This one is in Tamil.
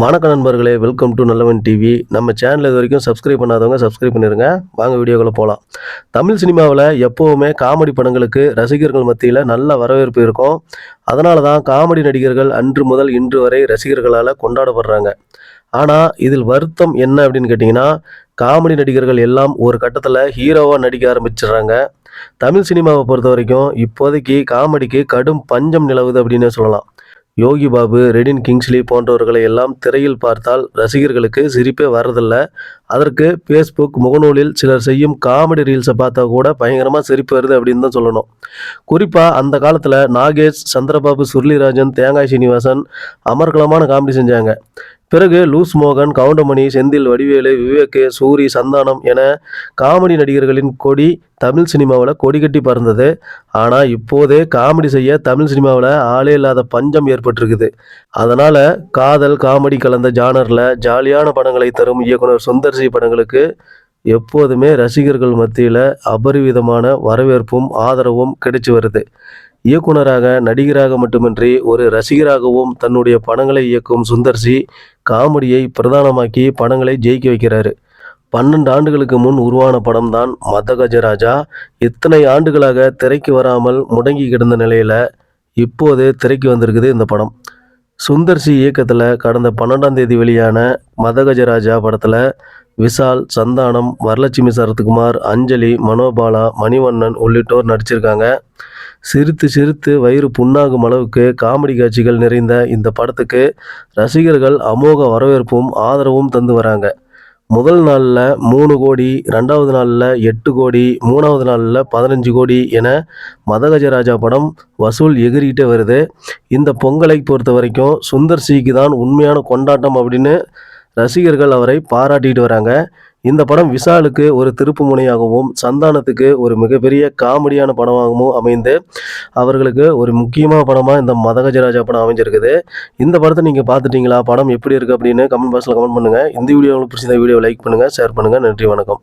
வணக்க நண்பர்களே வெல்கம் டு நல்லவன் டிவி நம்ம சேனல் இது வரைக்கும் சப்ஸ்கிரைப் பண்ணாதவங்க சப்ஸ்கிரைப் பண்ணிடுங்க வாங்க வீடியோக்குள்ளே போகலாம் தமிழ் சினிமாவில் எப்போவுமே காமெடி படங்களுக்கு ரசிகர்கள் மத்தியில் நல்ல வரவேற்பு இருக்கும். அதனால தான் காமெடி நடிகர்கள் அன்று முதல் இன்று வரை ரசிகர்களால் கொண்டாடப்படுறாங்க. ஆனால் இதில் வருத்தம் என்ன அப்படின்னு கேட்டிங்கன்னா காமெடி நடிகர்கள் எல்லாம் ஒரு கட்டத்தில் ஹீரோவாக நடிக்க ஆரம்பிச்சிடுறாங்க. தமிழ் சினிமாவை பொறுத்த வரைக்கும் இப்போதைக்கு காமெடிக்கு கடும் பஞ்சம் நிலவுது அப்படின்னு சொல்லலாம். யோகி பாபு ரெடின் கிங்ஸ்லி போன்றவர்களை எல்லாம் திரையில் பார்த்தால் ரசிகர்களுக்கு சிரிப்பே வரதில்ல அதற்கு ஃபேஸ்புக் முகநூலில் சிலர் செய்யும் காமெடி ரீல்ஸை பார்த்தா கூட பயங்கரமாக சிரிப்பு வருது அப்படின்னு தான் சொல்லணும். குறிப்பாக அந்த காலத்தில் நாகேஷ் சந்திரபாபு சுருளிராஜன் தேங்காய் சீனிவாசன் அமர்கலமான காமெடி செஞ்சாங்க. பிறகு லூஸ் மோகன் கவுண்டமணி செந்தில் வடிவேலு விவேக் சூரி சந்தானம் என காமெடி நடிகர்களின் கொடி தமிழ் சினிமாவில் கொடி கட்டி பறந்தது. ஆனால் இப்போதே காமெடி செய்ய தமிழ் சினிமாவில் ஆளே இல்லாத பஞ்சம் ஏற்பட்டிருக்குது. அதனால் காதல் காமெடி கலந்த ஜானரில் ஜாலியான படங்களை தரும் இயக்குனர் சுந்தர்சி படங்களுக்கு எப்போதுமே ரசிகர்கள் மத்தியில் அபரிவிதமான வரவேற்பும் ஆதரவும் கிடைச்சி வருது. இயக்குனராக நடிகராக மட்டுமின்றி ஒரு ரசிகராகவும் தன்னுடைய படங்களை இயக்கும் சுந்தர்சி காமெடியை பிரதானமாக்கி படங்களை ஜெயிக்க வைக்கிறாரு. பன்னெண்டு ஆண்டுகளுக்கு முன் உருவான படம் தான் மதகஜராஜா. இத்தனை ஆண்டுகளாக திரைக்கு வராமல் முடங்கி கிடந்த நிலையில் இப்போது திரைக்கு வந்திருக்குது இந்த படம். சுந்தர்சி இயக்கத்தில் கடந்த பன்னெண்டாம் தேதி வெளியான மதகஜராஜா படத்தில் விஷால் சந்தானம் வரலட்சுமி சரத்குமார் அஞ்சலி மனோபாலா மணிவண்ணன் உள்ளிட்டோர் நடிச்சிருக்காங்க. சிரித்து சிரித்து வயிறு புண்ணாகும் அளவுக்கு காமெடி காட்சிகள் நிறைந்த இந்த படத்துக்கு ரசிகர்கள் அமோக வரவேற்பும் ஆதரவும் தந்து வராங்க. முதல் நாளில் மூணு கோடி ரெண்டாவது நாளில் எட்டு கோடி மூணாவது நாளில் பதினஞ்சு கோடி என மதகஜராஜா படம் வசூல் எகிரிக்கிட்டே வருது. இந்த பொங்கலை பொறுத்த வரைக்கும் சுந்தர் சிக்கு தான் உண்மையான கொண்டாட்டம் அப்படின்னு ரசிகர்கள் அவரை பாராட்டிட்டு வராங்க. இந்த படம் விஷாலுக்கு ஒரு திருப்பு முனையாகவும் சந்தானத்துக்கு ஒரு மிகப்பெரிய காமெடியான படமாகவும் அமைந்து அவர்களுக்கு ஒரு முக்கியமான படமாக இந்த மதகஜராஜா படம் அமைஞ்சிருக்குது. இந்த படத்தை நீங்கள் பார்த்துட்டீங்களா? படம் எப்படி இருக்குது அப்படின்னு கமெண்ட் பாக்ஸில் கமெண்ட் பண்ணுங்கள் இந்த வீடியோ உங்களுக்கு பிடிச்சிருந்த வீடியோ லைக் பண்ணுங்கள் ஷேர் பண்ணுங்கள் நன்றி வணக்கம்.